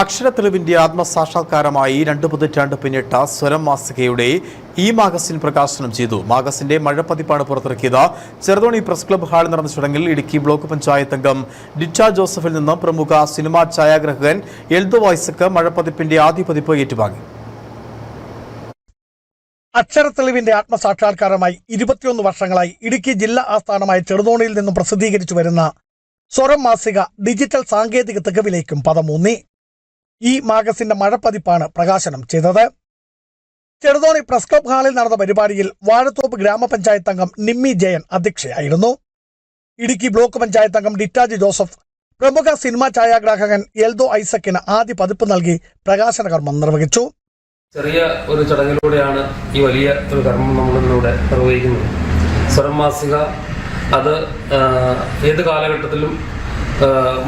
അക്ഷരത്തെളിവിന്റെ ആത്മസാക്ഷാത്കാരമായി രണ്ട് പതിറ്റാണ്ട് പിന്നിട്ട സ്വരം മാസികയുടെ ഈ മാഗസിൻ പ്രകാശനം ചെയ്തു. മാഗസിന്റെ മഴപ്പതിപ്പാണ് പുറത്തിറക്കിയത്. ചെറുതോണി പ്രസ് ക്ലബ് ഹാളിൽ നടന്ന ചടങ്ങിൽ ഇടുക്കി ബ്ലോക്ക് പഞ്ചായത്ത് അംഗം ഡിറ്റ ജോസഫിൽ നിന്നും പ്രമുഖ സിനിമാ ഛായാഗ്രാഹകൻ എൽദോ വൈസക്ക് മഴപ്പതിപ്പിന്റെ ആദ്യ പതിപ്പ് ഏറ്റുവാങ്ങി. അക്ഷരത്തെളിവിന്റെ ആത്മസാക്ഷാത്കാരമായി ഇരുപത്തിയൊന്ന് വർഷങ്ങളായി ഇടുക്കി ജില്ലാ ആസ്ഥാനമായ ചെറുതോണിയിൽ നിന്നും പ്രസിദ്ധീകരിച്ചു വരുന്ന സ്വരം മാസിക ഡിജിറ്റൽ സാങ്കേതിക തികവിലേക്കും പദമൂന്നി ഈ മാഗസിന്റെ മഴപ്പതിപ്പാണ് പ്രകാശനം ചെയ്തത്. ചെറുതോണി പ്രസ് ക്ലബ് ഹാളിൽ നടന്ന പരിപാടിയിൽ വാഴത്തോപ്പ് ഗ്രാമപഞ്ചായത്ത് അംഗം നിമ്മി ജയൻ അധ്യക്ഷയായിരുന്നു. ഇടുക്കി ബ്ലോക്ക് പഞ്ചായത്ത് അംഗം ഡിറ്റാജി ജോസഫ് പ്രമുഖ സിനിമാ ഛായാഗ്രാഹകൻ എൽദോ ഐസക്കിന് ആദ്യ പതിപ്പ് നൽകി പ്രകാശന കർമ്മം നിർവഹിച്ചു. ചെറിയ ഒരു ചടങ്ങിലൂടെയാണ് ഈ വലിയ ഒരു കർമ്മം നമ്മളിന്നിവിടെ നിർവഹിക്കുന്നത്. സ്വരം മാസിക അത് ഏത് കാലഘട്ടത്തിലും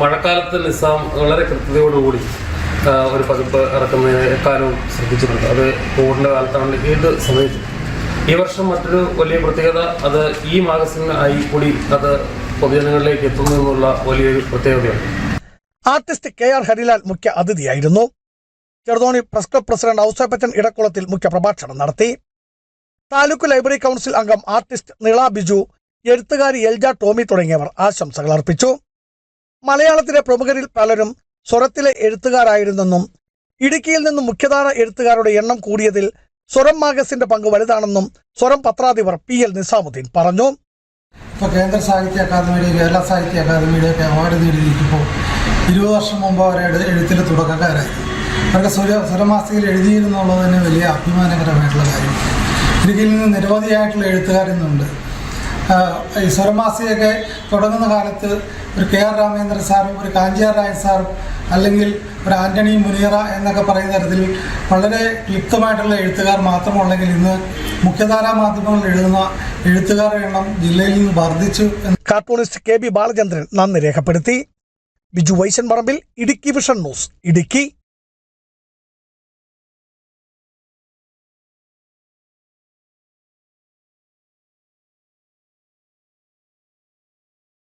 മഴക്കാലത്ത് നിസ്സാം വളരെ കൃത്യതയോടുകൂടി ഒരു പതിപ്പ് ഇറക്കുന്നതിന് എക്കാലവും ശ്രദ്ധിച്ചിട്ടുണ്ട്. അത് കോവിഡിന്റെ കാലത്താണ് ഏത് സമയത്തും. ഈ വർഷം മറ്റൊരു വലിയ പ്രത്യേകത അത് ഈ മാഗസിൻ ആയി കൂടി അത് പൊതുജനങ്ങളിലേക്ക് എത്തുന്നു എന്നുള്ള വലിയൊരു പ്രത്യേകതയാണ്. ആർട്ടിസ്റ്റ് കെ ആർ ഹരിലാൽ മുഖ്യ അതിഥിയായിരുന്നു. Cheruthoni press club president Ouseppachan Edakkulathil മുഖ്യ പ്രഭാഷണം നടത്തി. താലൂക്ക് ലൈബ്രറി കൗൺസിൽ അംഗം ആർട്ടിസ്റ്റ് നിള ബിജു എഴുത്തുകാരി എൽജ ടോമി തുടങ്ങിയവർ ആശംസകൾ അർപ്പിച്ചു. മലയാളത്തിലെ പ്രമുഖരിൽ പലരും സ്വരത്തിലെ എഴുത്തുകാരായിരുന്നെന്നും ഇടുക്കിയിൽ നിന്നും മുഖ്യധാര എഴുത്തുകാരുടെ എണ്ണം കൂടിയതിൽ സ്വരം മാഗസിന്റെ പങ്ക് വലുതാണെന്നും സ്വരം പത്രാധിപർ പി എൽ നിസാമുദ്ദീൻ പറഞ്ഞു. ഇപ്പോൾ കേന്ദ്ര സാഹിത്യ അക്കാദമിയുടെ കേരള സാഹിത്യ അക്കാദമിയുടെ ഒക്കെ അവാർഡ് നേടിയിരിക്കുമ്പോൾ ഇരുപത് വർഷം മുമ്പ് അവർ എഴുത്തിന്റെ എഴുത്തിൽ തുടക്കക്കാരായി അവരുടെ സ്വര സ്വരമാസികയിൽ എഴുതിയിരുന്നുള്ളത് തന്നെ വലിയ അഭിമാനകരമായിട്ടുള്ള കാര്യമാണ്. ഇടുക്കിയിൽ നിന്ന് നിരവധിയായിട്ടുള്ള എഴുത്തുകാരുന്നുണ്ട്. ഈ സ്വരമാസയൊക്കെ തുടങ്ങുന്ന കാലത്ത് ഒരു കെ ആർ രാമേന്ദ്രൻ സാറും ഒരു കാഞ്ചിയാർ രായൻ സാറും അല്ലെങ്കിൽ ഒരു ആന്റണി മുനിയറ എന്നൊക്കെ പറയുന്ന തരത്തിൽ വളരെ ക്ലിപ്തമായിട്ടുള്ള എഴുത്തുകാർ മാത്രമുണ്ടെങ്കിൽ ഇന്ന് മുഖ്യധാരാ മാധ്യമങ്ങളിൽ എഴുതുന്ന എഴുത്തുകാരുടെ എണ്ണം ജില്ലയിൽ നിന്ന് വർദ്ധിച്ചു കാർട്ടൂണിസ്റ്റ് കെ ബി ബാലചന്ദ്രൻ നന്ദി രേഖപ്പെടുത്തി. ബിജു വൈശൻ പറമ്പിൽ ഇടുക്കി വിഷൻ ന്യൂസ് ഇടുക്കി.